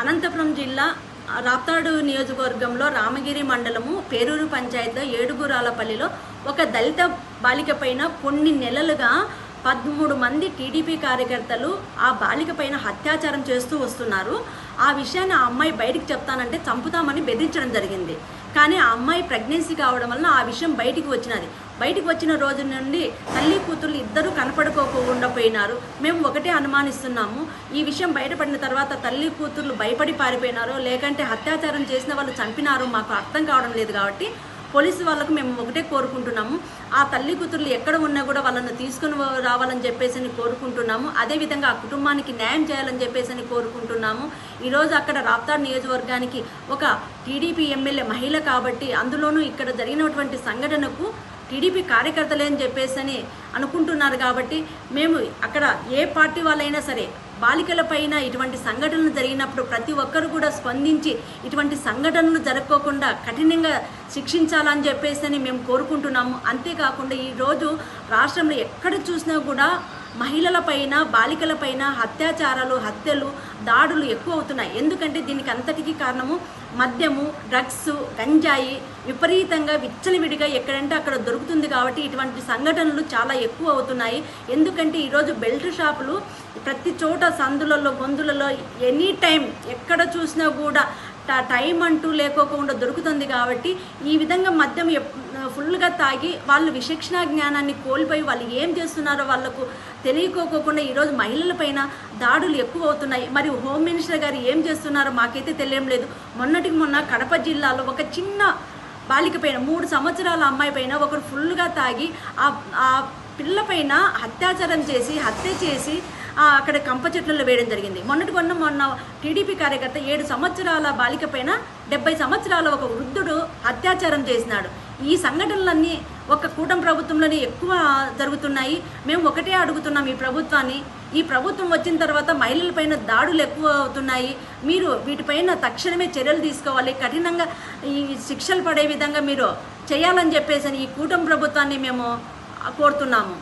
అనంతపురం జిల్లా రాప్తాడు నియోజకవర్గంలో రామగిరి మండలము పేరూరు పంచాయతీలో ఏడుగురాలపల్లిలో ఒక దళిత బాలిక పైన కొన్ని నెలలుగా పదమూడు మంది టీడీపీ కార్యకర్తలు ఆ బాలిక పైన అత్యాచారం చేస్తూ వస్తున్నారు. ఆ విషయాన్ని ఆ అమ్మాయి బయటికి చెప్తానంటే చంపుతామని బెదిరించడం జరిగింది. కానీ ఆ అమ్మాయి ప్రెగ్నెన్సీ కావడం వలన ఆ విషయం బయటికి వచ్చినది. బయటికి వచ్చిన రోజు నుండి తల్లి కూతురు ఇద్దరూ కనపడుకోకుండా పోయినారు. మేము ఒకటే అనుమానిస్తున్నాము. ఈ విషయం బయటపడిన తర్వాత తల్లి కూతుర్లు భయపడి పారిపోయినారో లేకంటే అత్యాచారం చేసిన వాళ్ళు చంపినారో మాకు అర్థం కావడం లేదు కాబట్టి పోలీసు వాళ్ళకు మేము ఒకటే కోరుకుంటున్నాము. ఆ తల్లి కూతుర్లు ఎక్కడ ఉన్నా కూడా వాళ్ళని తీసుకుని రావాలని చెప్పేసి అని కోరుకుంటున్నాము అదేవిధంగా ఆ కుటుంబానికి న్యాయం చేయాలని చెప్పేసి అని కోరుకుంటున్నాము ఈరోజు అక్కడ రాప్తాడ్ నియోజకవర్గానికి ఒక టీడీపీ ఎమ్మెల్యే మహిళ కాబట్టి అందులోనూ ఇక్కడ జరిగినటువంటి సంఘటనకు టీడీపీ కార్యకర్తలే అని చెప్పేసి అని అనుకుంటున్నారు కాబట్టి మేము అక్కడ ఏ పార్టీ వాళ్ళైనా సరే బాలికలపైన ఇటువంటి సంఘటనలు జరిగినప్పుడు ప్రతి ఒక్కరు కూడా స్పందించి ఇటువంటి సంఘటనలు జరగకోకుండా కఠినంగా శిక్షించాలని చెప్పేసి అని మేము కోరుకుంటున్నాము. అంతేకాకుండా ఈరోజు రాష్ట్రంలో ఎక్కడ చూసినా కూడా మహిళలపైన బాలికలపైన అత్యాచారాలు హత్యలు దాడులు ఎక్కువ అవుతున్నాయి ఎందుకంటే దీనికి అంతటికీ కారణము మద్యము డ్రగ్స్ గంజాయి విపరీతంగా విచ్చలవిడిగా ఎక్కడంటే అక్కడ దొరుకుతుంది కాబట్టి ఇటువంటి సంఘటనలు చాలా ఎక్కువ అవుతున్నాయి ఎందుకంటే ఈరోజు బెల్ట్ షాపులు ప్రతి చోట సందులలో గొంతులలో ఎనీ టైం ఎక్కడ చూసినా కూడా ట- టైం అంటూ లేకోకుండా దొరుకుతుంది కాబట్టి ఈ విధంగా మద్యం ఫుల్గా తాగి వాళ్ళు విచక్షణ జ్ఞానాన్ని కోల్పోయి వాళ్ళు ఏం చేస్తున్నారో వాళ్ళకు తెలియకోకుండా ఈరోజు మహిళలపైన దాడులు ఎక్కువ అవుతున్నాయి మరి హోమ్ మినిస్టర్ గారు ఏం చేస్తున్నారో మాకైతే తెలియడం లేదు. మొన్నటికి మొన్న కడప జిల్లాలో ఒక చిన్న బాలిక పైన మూడు సంవత్సరాల అమ్మాయి పైన ఒకరు ఫుల్గా తాగి ఆ పిల్లపైన పిల్ల పైన అత్యాచారం చేసి హత్య చేసి అక్కడ కంప చెట్లలో వేయడం జరిగింది. మొన్నటి కొన్న మొన్న టీడీపీ కార్యకర్త ఏడు సంవత్సరాల బాలిక పైన డెబ్బై సంవత్సరాల ఒక వృద్ధుడు అత్యాచారం చేసినాడు. ఈ సంఘటనలన్నీ ఒక కూటమి ప్రభుత్వంలోనే ఎక్కువ జరుగుతున్నాయి. మేము ఒకటే అడుగుతున్నాం ఈ ప్రభుత్వాన్ని. ఈ ప్రభుత్వం వచ్చిన తర్వాత మహిళలపైన దాడులు ఎక్కువ అవుతున్నాయి. మీరు వీటిపైన తక్షణమే చర్యలు తీసుకోవాలి. కఠినంగా ఈ శిక్షలు పడే విధంగా మీరు చేయాలని చెప్పేసి ఈ కూటమి ప్రభుత్వాన్ని మేము కోరుతున్నాము.